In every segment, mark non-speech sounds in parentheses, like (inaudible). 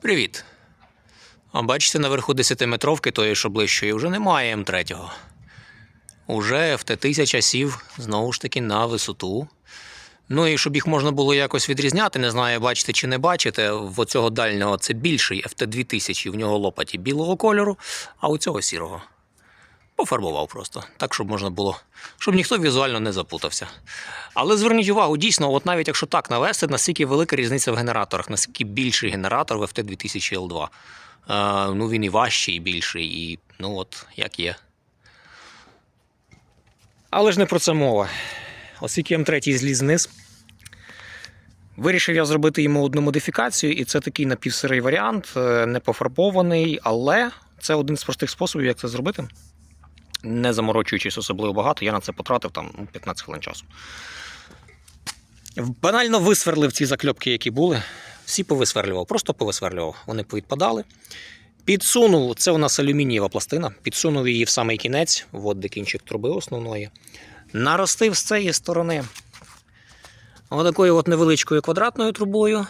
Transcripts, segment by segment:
Привіт. А бачите, наверху 10-метровки тої, що ближчої, вже немає М3. Уже ФТ-1000 сів знову ж таки на висоту. Ну і щоб їх можна було якось відрізняти, не знаю, бачите чи не бачите, в оцього дальнього це більший ФТ-2000, в нього лопаті білого кольору, а у цього сірого. Пофарбував просто, так, щоб можна було, щоб ніхто візуально не запутався. Але зверніть увагу, дійсно, от навіть якщо так навести, наскільки велика різниця в генераторах, наскільки більший генератор в FT2000L2. Е, ну він і важчий, і більший, і ну от як є. Але ж не про це мова. Оскільки М3 зліз вниз, вирішив я зробити йому одну модифікацію, і це такий напівсирий варіант, е, не пофарбований, але це один з простих способів, як це зробити. Не заморочуючись особливо багато, я на це потратив там ну, 15 хвилин часу. Банально висверлив ці закльопки, які були. Всі повисверлював, просто повисверлював. Вони повідпадали. Підсунув, це у нас алюмінієва пластина, підсунув її в самий кінець, от де кінчик труби основної. Наростив з цієї сторони отакою от невеличкою квадратною трубою.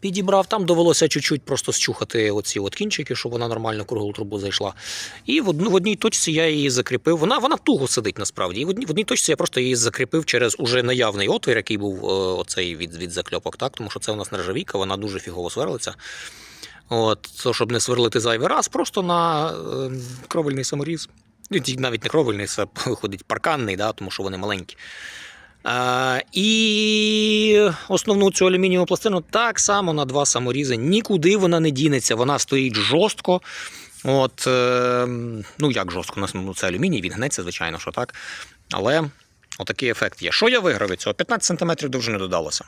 Підібрав, там довелося чуть-чуть просто щухати оці от кінчики, щоб вона нормально круглу трубу зайшла. І в, одну, в одній точці я її закріпив. Вона, вона туго сидить насправді. І в одній, в одній точці я просто її закріпив через уже наявний отвір, який був е, оцей від, від закльопок, так? тому що це у нас нержавійка, вона дуже фігово сверлиться. От, то, щоб не сверлити зайвий раз, просто на е, кровельний саморіз. Навіть не кровельний, це (laughs) виходить парканний, да, тому що вони маленькі. І основну цю алюмінієву пластину так само на два саморізи. Нікуди вона не дінеться, вона стоїть жорстко. От, е, ну як жорстко, ну, це алюміній, він гнеться, звичайно, що так. Але отакий ефект є. Що я виграв від цього? 15 см довжини додалося.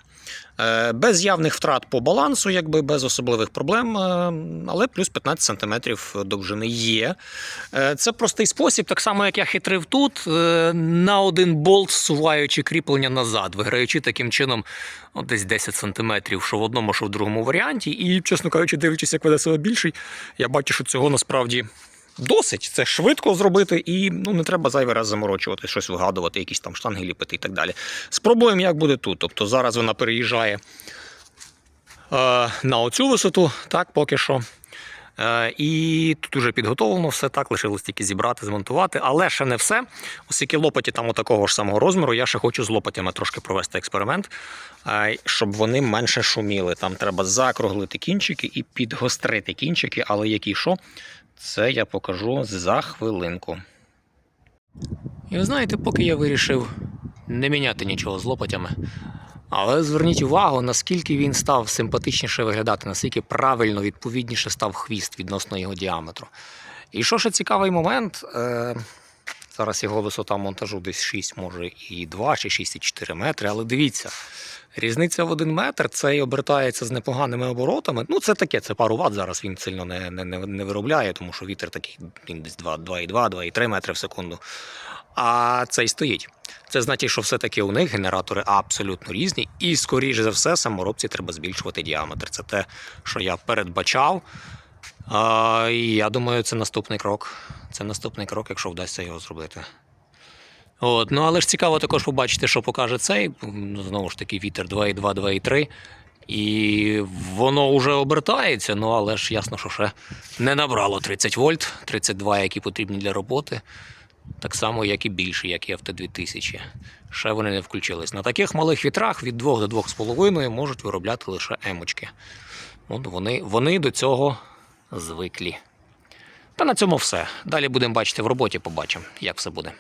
Е, без явних втрат по балансу, якби без особливих проблем, е, але плюс 15 см довжини є. Е, Це простий спосіб, так само як я хитрив тут, на один болт всуваючи кріплення назад, виграючи таким чином от десь 10 см, що в одному, що в другому варіанті. І, чесно кажучи, дивлячись, як веде себе більший, я бачу, що цього насправді. Досить, це швидко зробити, і ну не треба зайвий раз заморочувати, щось вигадувати, якісь там штанги ліпити і так далі. Спробуємо, як буде тут. Тобто зараз вона переїжджає е, на оцю висоту, так, поки що. Е, і тут уже підготовлено все так, лишилось тільки зібрати, змонтувати, але ще не все. Оскільки лопаті там такого ж самого розміру, я ще хочу з лопатями трошки провести експеримент, е, щоб вони менше шуміли. Там треба закруглити кінчики і підгострити кінчики, але які що, це я покажу за хвилинку. І ви знаєте, поки я вирішив не міняти нічого з лопатями. Але зверніть увагу, наскільки він став симпатичніше виглядати, наскільки правильно, відповідніше став хвіст відносно його діаметру. І що ще цікавий момент, е, зараз його висота монтажу десь 6, може і 2, чи 6,4 метри, але дивіться, різниця в 1 метр це і обертається з непоганими оборотами. Ну, це таке, це пару ватт зараз він сильно не, не, не, виробляє, тому що вітер такий він десь 2, 2,2, 2,3 метри в секунду. А цей стоїть. Це значить, що все-таки у них генератори абсолютно різні, і, скоріш за все, саморобці треба збільшувати діаметр. Це те, що я передбачав. А, і я думаю, це наступний крок. Це наступний крок, якщо вдасться його зробити. От, ну але ж цікаво також побачити, що покаже цей. Ну, Знову ж таки, вітер 2,2, 2,3. І воно вже обертається, ну але ж ясно, що ще не набрало 30 вольт, 32, які потрібні для роботи. Так само, як і більше, як і ФТ-2000. Ще вони не включились. На таких малих вітрах від 2 до 2,5 можуть виробляти лише емочки. От вони, вони до цього звиклі. Та на цьому все. Далі будемо бачити в роботі, побачимо, як все буде.